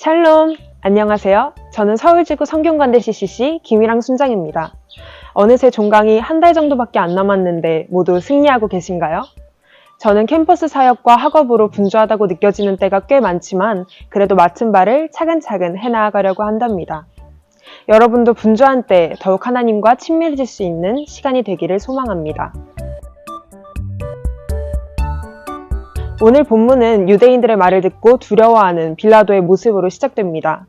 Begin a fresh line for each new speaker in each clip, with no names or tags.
샬롬! 안녕하세요. 저는 서울지구 성균관대 CCC 김희랑 순장입니다. 어느새 종강이 한 달 정도밖에 안 남았는데 모두 승리하고 계신가요? 저는 캠퍼스 사역과 학업으로 분주하다고 느껴지는 때가 꽤 많지만 그래도 맡은 바를 차근차근 해나가려고 한답니다. 여러분도 분주한 때 더욱 하나님과 친밀해질 수 있는 시간이 되기를 소망합니다. 오늘 본문은 유대인들의 말을 듣고 두려워하는 빌라도의 모습으로 시작됩니다.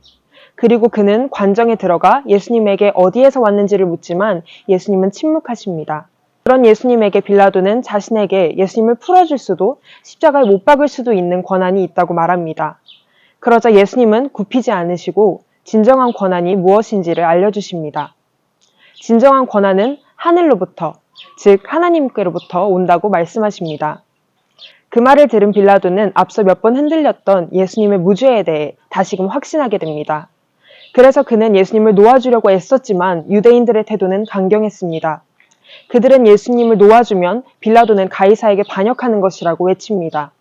그리고 그는 관정에 들어가 예수님에게 어디에서 왔는지를 묻지만 예수님은 침묵하십니다. 그런 예수님에게 빌라도는 자신에게 예수님을 풀어줄 수도 십자가에 못 박을 수도 있는 권한이 있다고 말합니다. 그러자 예수님은 굽히지 않으시고 진정한 권한이 무엇인지를 알려주십니다. 진정한 권한은 하늘로부터, 즉 하나님께로부터 온다고 말씀하십니다. 그 말을 들은 빌라도는 앞서 몇 번 흔들렸던 예수님의 무죄에 대해 다시금 확신하게 됩니다. 그래서 그는 예수님을 놓아주려고 애썼지만 유대인들의 태도는 강경했습니다. 그들은 예수님을 놓아주면 빌라도는 가이사에게 반역하는 것이라고 외칩니다.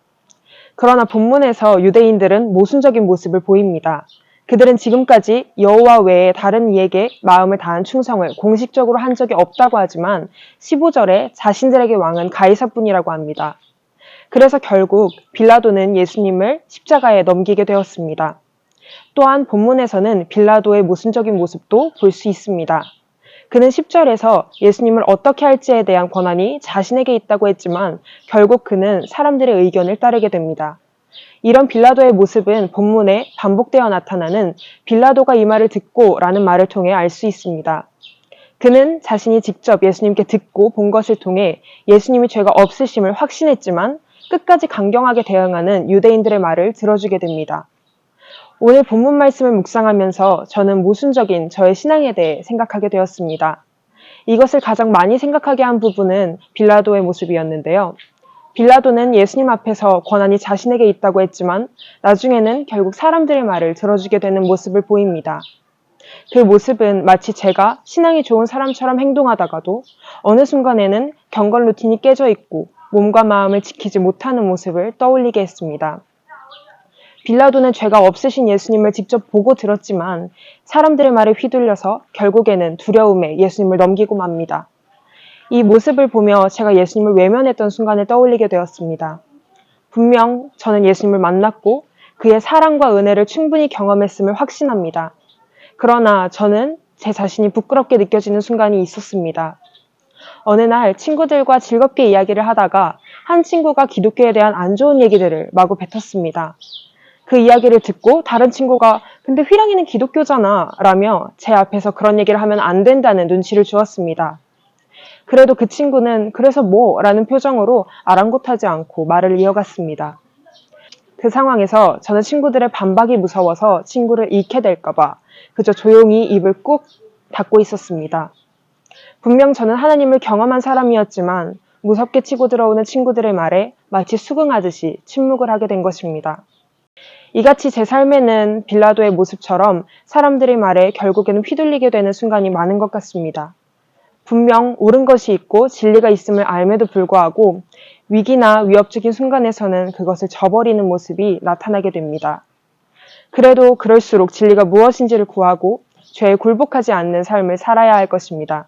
그러나 본문에서 유대인들은 모순적인 모습을 보입니다. 그들은 지금까지 여호와 외에 다른 이에게 마음을 다한 충성을 공식적으로 한 적이 없다고 하지만 15절에 자신들에게 왕은 가이사뿐이라고 합니다. 그래서 결국 빌라도는 예수님을 십자가에 넘기게 되었습니다. 또한 본문에서는 빌라도의 모순적인 모습도 볼 수 있습니다. 그는 10절에서 예수님을 어떻게 할지에 대한 권한이 자신에게 있다고 했지만 결국 그는 사람들의 의견을 따르게 됩니다. 이런 빌라도의 모습은 본문에 반복되어 나타나는 빌라도가 이 말을 듣고 라는 말을 통해 알 수 있습니다. 그는 자신이 직접 예수님께 듣고 본 것을 통해 예수님이 죄가 없으심을 확신했지만 끝까지 강경하게 대응하는 유대인들의 말을 들어주게 됩니다. 오늘 본문 말씀을 묵상하면서 저는 모순적인 저의 신앙에 대해 생각하게 되었습니다. 이것을 가장 많이 생각하게 한 부분은 빌라도의 모습이었는데요. 빌라도는 예수님 앞에서 권한이 자신에게 있다고 했지만 나중에는 결국 사람들의 말을 들어주게 되는 모습을 보입니다. 그 모습은 마치 제가 신앙이 좋은 사람처럼 행동하다가도 어느 순간에는 경건 루틴이 깨져 있고 몸과 마음을 지키지 못하는 모습을 떠올리게 했습니다. 빌라도는 죄가 없으신 예수님을 직접 보고 들었지만 사람들의 말에 휘둘려서 결국에는 두려움에 예수님을 넘기고 맙니다. 이 모습을 보며 제가 예수님을 외면했던 순간을 떠올리게 되었습니다. 분명 저는 예수님을 만났고 그의 사랑과 은혜를 충분히 경험했음을 확신합니다. 그러나 저는 제 자신이 부끄럽게 느껴지는 순간이 있었습니다. 어느 날 친구들과 즐겁게 이야기를 하다가 한 친구가 기독교에 대한 안 좋은 얘기들을 마구 뱉었습니다. 그 이야기를 듣고 다른 친구가 근데 휘랑이는 기독교잖아 라며 제 앞에서 그런 얘기를 하면 안 된다는 눈치를 주었습니다. 그래도 그 친구는 그래서 뭐? 라는 표정으로 아랑곳하지 않고 말을 이어갔습니다. 그 상황에서 저는 친구들의 반박이 무서워서 친구를 잃게 될까봐 그저 조용히 입을 꾹 닫고 있었습니다. 분명 저는 하나님을 경험한 사람이었지만 무섭게 치고 들어오는 친구들의 말에 마치 수긍하듯이 침묵을 하게 된 것입니다. 이같이 제 삶에는 빌라도의 모습처럼 사람들의 말에 결국에는 휘둘리게 되는 순간이 많은 것 같습니다. 분명 옳은 것이 있고 진리가 있음을 알매도 불구하고 위기나 위협적인 순간에서는 그것을 저버리는 모습이 나타나게 됩니다. 그래도 그럴수록 진리가 무엇인지를 구하고 죄에 굴복하지 않는 삶을 살아야 할 것입니다.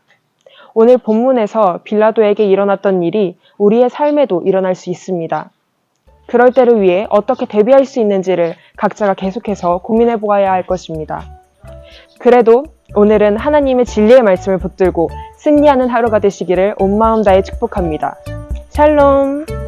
오늘 본문에서 빌라도에게 일어났던 일이 우리의 삶에도 일어날 수 있습니다. 그럴 때를 위해 어떻게 대비할 수 있는지를 각자가 계속해서 고민해 보아야 할 것입니다. 그래도 오늘은 하나님의 진리의 말씀을 붙들고 승리하는 하루가 되시기를 온 마음 다해 축복합니다. 샬롬!